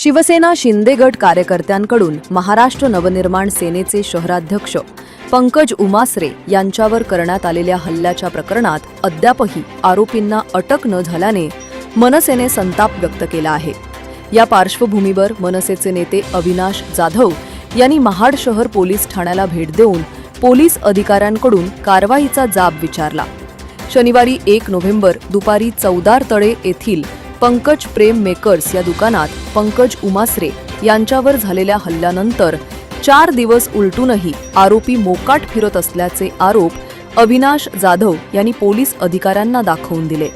शिवसेना शिंदे गट कार्यकर्त्यांकडून महाराष्ट्र नवनिर्माण सेनेचे शहराध्यक्ष पंकज उमासरे यांच्यावर करण्यात आलेल्या हल्ल्याच्या प्रकरणात अद्यापही आरोपींना अटक न झाल्याने मनसेने संताप व्यक्त केला आहे. या पार्श्वभूमीवर मनसेचे नेते अविनाश जाधव यांनी महाड शहर पोलीस ठाण्याला भेट देऊन पोलीस अधिकाऱ्यांकडून कारवाईचा जाब विचारला. शनिवारी एक नोव्हेंबर दुपारी चौदार तळे येथील पंकज प्रेम मेकर्स या दुकानात पंकज उमासरे यांच्यावर झालेल्या हल्ल्यानंतर चार दिवस उलटूनही आरोपी मोकाट फिरत असल्याचे आरोप अविनाश जाधव यांनी पोलीस अधिकाऱ्यांना दाखवून दिले.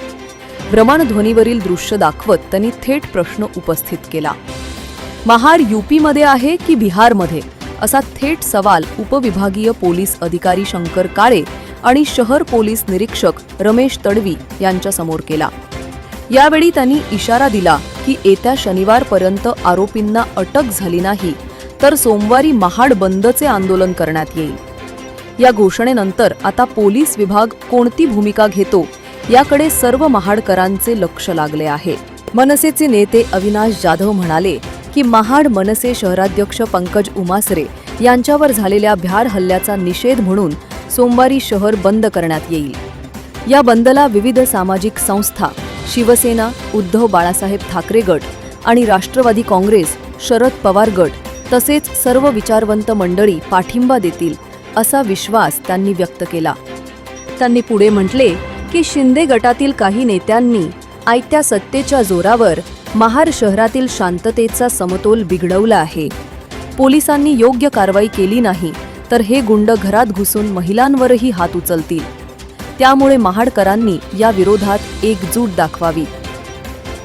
भ्रमणध्वनीवरील दृश्य दाखवत त्यांनी थेट प्रश्न उपस्थित केला. महार यूपीमध्ये आहे की बिहारमध्ये? असा थेट सवाल उपविभागीय पोलीस अधिकारी शंकर काळे आणि शहर पोलीस निरीक्षक रमेश तडवी यांच्यासमोर केला. यावेळी त्यांनी इशारा दिला की येत्या शनिवारपर्यंत आरोपींना अटक झाली नाही तर सोमवारी महाड बंदचे आंदोलन करण्यात येईल. या घोषणेनंतर आता पोलीस विभाग कोणती भूमिका घेतो याकडे सर्व महाडकरांचे लक्ष लागले आहे. मनसेचे नेते अविनाश जाधव म्हणाले की महाड मनसे शहराध्यक्ष पंकज उमासरे यांच्यावर झालेल्या भ्याड हल्ल्याचा निषेध म्हणून सोमवारी शहर बंद करण्यात येईल. या बंदला विविध सामाजिक संस्था शिवसेना उद्धव बाळासाहेब ठाकरे गट आणि राष्ट्रवादी काँग्रेस शरद पवार गट तसेच सर्व विचारवंत मंडळी पाठिंबा देतील असा विश्वास त्यांनी व्यक्त केला. त्यांनी पुढे म्हटले की शिंदे गटातील काही नेत्यांनी आयत्या सत्तेच्या जोरावर महार शहरातील शांततेचा समतोल बिघडवला आहे. पोलिसांनी योग्य कारवाई केली नाही तर हे गुंड घरात घुसून महिलांवरही हात उचलतील. त्यामुळे महाडकरांनी या विरोधात एकजूट दाखवावी.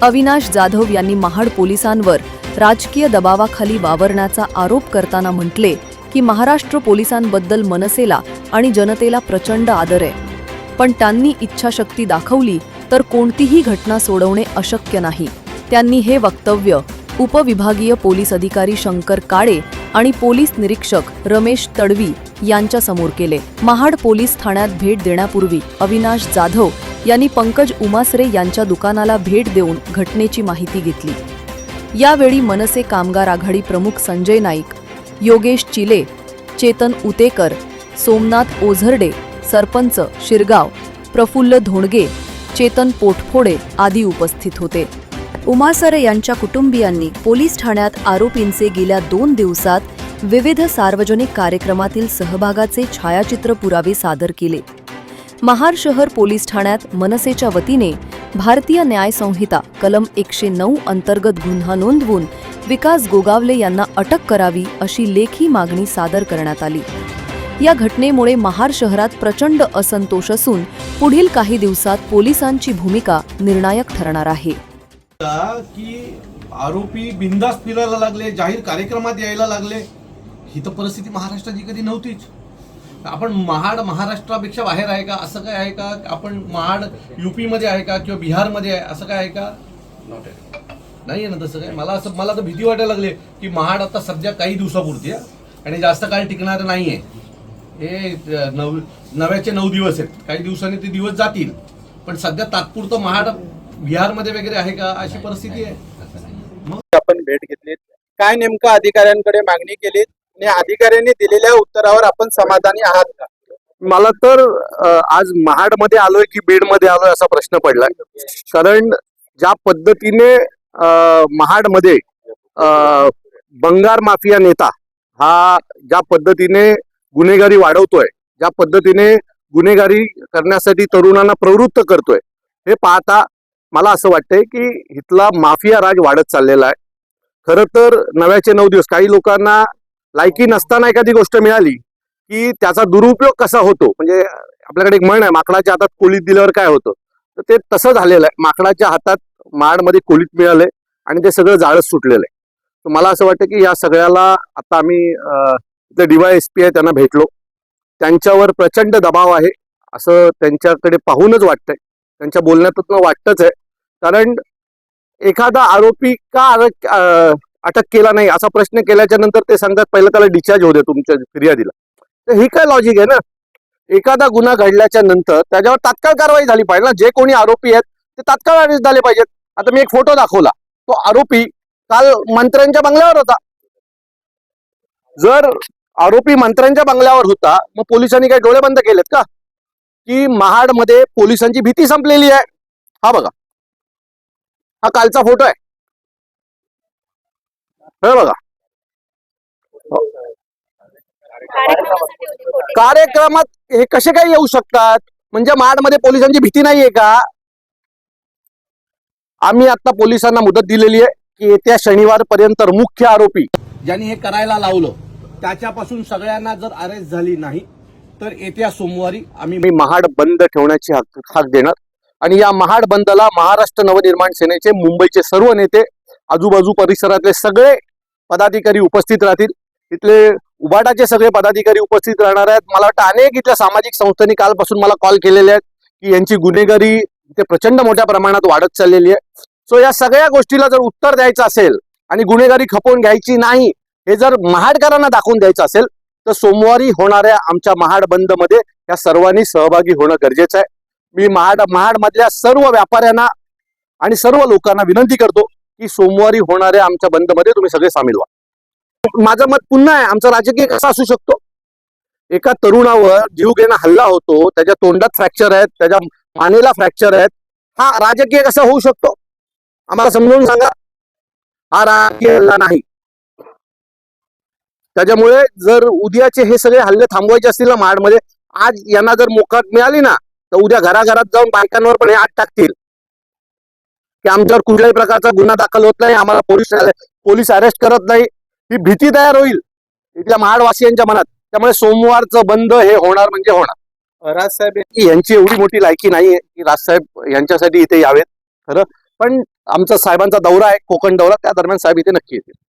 अविनाश जाधव यांनी महाड पोलिसांवर राजकीय दबावाखाली वावरण्याचा आरोप करताना म्हटले की महाराष्ट्र पोलिसांबद्दल मनसेला आणि जनतेला प्रचंड आदर आहे. पण त्यांनी इच्छाशक्ती दाखवली तर कोणतीही घटना सोडवणे अशक्य नाही. त्यांनी हे वक्तव्य उपविभागीय पोलीस अधिकारी शंकर काळे आणि पोलीस निरीक्षक रमेश तडवी यांच्यासमोर केले. महाड पोलीस ठाण्यात भेट देण्यापूर्वी अविनाश जाधव यांनी पंकज उमासरे यांच्या दुकानाला भेट देऊन घटनेची माहिती घेतली. यावेळी मनसे कामगार आघाडी प्रमुख संजय नाईक योगेश चिले चेतन उतेकर सोमनाथ ओझरडे सरपंच शिरगाव प्रफुल्ल धोंडगे चेतन पोटफोडे आदी उपस्थित होते. उमासरे यांच्या कुटुंबियांनी पोलीस ठाण्यात आरोपींचे गेल्या दोन दिवसात विविध सार्वजनिक कार्यक्रमातील सहभागाचे छायाचित्र पुरावे सादर केले. महार शहर पोलीस ठाण्यात मनसेच्या वतीने भारतीय न्याय संहिता कलम एकशे नऊ अंतर्गत गुन्हा नोंदवून विकास गोगावले यांना अटक करावी अशी लेखी मागणी सादर करण्यात आली. या घटनेमुळे महार शहरात प्रचंड असंतोष असून पुढील काही दिवसात पोलिसांची भूमिका निर्णायक ठरणार आहे. का की आरोपी बिंदास फिरायला लागले जाहीर कार्यक्रमात यायला लागले. ही तर परिस्थिती महाराष्ट्राची कधी नव्हतीच. आपण महाड महाराष्ट्रापेक्षा बाहेर आहे का? असं काय आहे का? आपण महाड युपी मध्ये आहे का? किंवा बिहारमध्ये आहे? असं काय आहे का? नाही आहे ना तसं काय? मला असं मला तर भीती वाटायला लागली की महाड आता सध्या काही दिवसापुरती आहे. आणि जास्त काळ टिकणार नाही आहे. हे नव नव्याचे नऊ दिवस आहेत. काही दिवसांनी ते दिवस जातील. पण सध्या तात्पुरतं महाड बिहारमध्ये वगैरे आहे का अशी परिस्थिती आहे? आपण भेट घेतली. काय नेमकं अधिकाऱ्यांकडे मागणी केली? आणि अधिकाऱ्यांनी दिलेल्या उत्तरावर आपण समाधानी आहात का? मला तर आज महाडमध्ये आलोय की बीडमध्ये आलोय असा प्रश्न पडलाय कारण ज्या पद्धतीने महाडमध्ये बंगार माफिया नेता हा ज्या पद्धतीने गुन्हेगारी वाढवतोय ज्या पद्धतीने गुन्हेगारी करण्यासाठी तरुणांना प्रवृत्त करतोय हे पाहता मला असं वाटतंय की इथला माफिया राज वाढत चाललेला आहे. खरं तर नव्याचे नऊ दिवस काही लोकांना लायकी नसताना एखादी गोष्ट मिळाली की त्याचा दुरुपयोग कसा होतो? म्हणजे आपल्याकडे एक म्हण आहे माकडाच्या हातात कोलीत दिल्यावर काय होतं? तर ते तसं झालेलं आहे. माकडाच्या हातात माडमध्ये कोलीत मिळालंय आणि ते सगळं जाळच सुटलेलं आहे. तर मला असं वाटतं की या सगळ्याला आता आम्ही इथं इथले डीवाय एस पी आहे त्यांना भेटलो. त्यांच्यावर प्रचंड दबाव आहे असं त्यांच्याकडे पाहूनच वाटतंय. त्यांच्या बोलण्यातून वाटतच आहे. कारण एखादा आरोपी का अटक अटक केला नाही असा प्रश्न केल्याच्यानंतर ते सांगतात पहिलं त्याला डिस्चार्ज होऊ दे तुमच्या फिर्यादीला. तर ही काय लॉजिक आहे ना? एखादा गुन्हा घडल्याच्या नंतर त्याच्यावर तात्काळ कारवाई झाली पाहिजे ना? जे कोणी आरोपी आहेत ते तात्काळ अरेस्ट झाले पाहिजेत. आता मी एक फोटो दाखवला. तो आरोपी काल मंत्र्यांच्या बंगल्यावर होता. जर आरोपी मंत्र्यांच्या बंगल्यावर होता मग पोलिसांनी काही डोळे बंद केलेत का? की महाडमध्ये पोलिसांची भीती संपलेली आहे. हा बघा. हा कालचा फोटो आहे. हे बघा. कार्यक्रमात हे कसे काय येऊ शकतात? म्हणजे महाडमध्ये पोलिसांची भीती नाहीये का? आम्ही आता पोलिसांना मुदत दिलेली आहे की येत्या शनिवार पर्यंत मुख्य आरोपी ज्यांनी हे करायला लावलं त्याच्यापासून सगळ्यांना जर अरेस्ट झाली नाही तर येत्या सोमवारी आम्ही महाड बंद ठेवण्याची हाक देणार. आणि या महाड बंदला महाराष्ट्र नवनिर्माण सेनेचे मुंबईचे सर्व नेते आजूबाजू परिसरातले सगळे पदाधिकारी उपस्थित राहतील. इथले उबाटाचे सगळे पदाधिकारी उपस्थित राहणार आहेत. मला वाटतं अनेक इथल्या सामाजिक संस्थांनी कालपासून मला कॉल केलेले आहेत की यांची गुन्हेगारी इथे प्रचंड मोठ्या प्रमाणात वाढत चाललेली आहे. सो या सगळ्या गोष्टीला जर उत्तर द्यायचं असेल आणि गुन्हेगारी खपवून घ्यायची नाही हे जर महाडकरांना दाखवून द्यायचं असेल तर सोमवारी होणाऱ्या आमच्या महाड बंदमध्ये या सर्वांनी सहभागी होणं गरजेचं आहे. मी महाड महाड मधल्या सर्व व्यापाऱ्यांना आणि सर्व लोकांना विनंती करतो की सोमवारी होणाऱ्या आमच्या बंदमध्ये तुम्ही सगळे सामील व्हा. माझं मत पुन्हा आहे आमचा राजकीय कसा असू शकतो? एका तरुणावर जीव घेणं हल्ला होतो त्याच्या तोंडात फ्रॅक्चर आहेत त्याच्या मानेला फ्रॅक्चर आहेत हा राजकीय कसा होऊ शकतो? आम्हाला समजून सांगा. हा राजकीय हल्ला नाही. त्याच्यामुळे जर उद्याचे हे सगळे हल्ले थांबवायचे असतील ना महाडमध्ये आज यांना जर मोकाट मिळाली ना तर उद्या घराघरात जाऊन बायकांवर पण हे आत टाकतील. की आमच्यावर कुठल्याही प्रकारचा गुन्हा दाखल होत नाही आम्हाला पोलीस पोलीस अरेस्ट करत नाही. ही भीती तयार होईल. इथल्या महाडवासियांच्या मनात. त्यामुळे सोमवारचं बंद हे होणार म्हणजे होणार. राजसाहेब यांची एवढी मोठी लायकी नाहीये की राजसाहेब यांच्यासाठी इथे यावेत. खरं? पण आमचा साहेबांचा दौरा आहे कोकण दौरा त्या दरम्यान साहेब इथे नक्की येतील.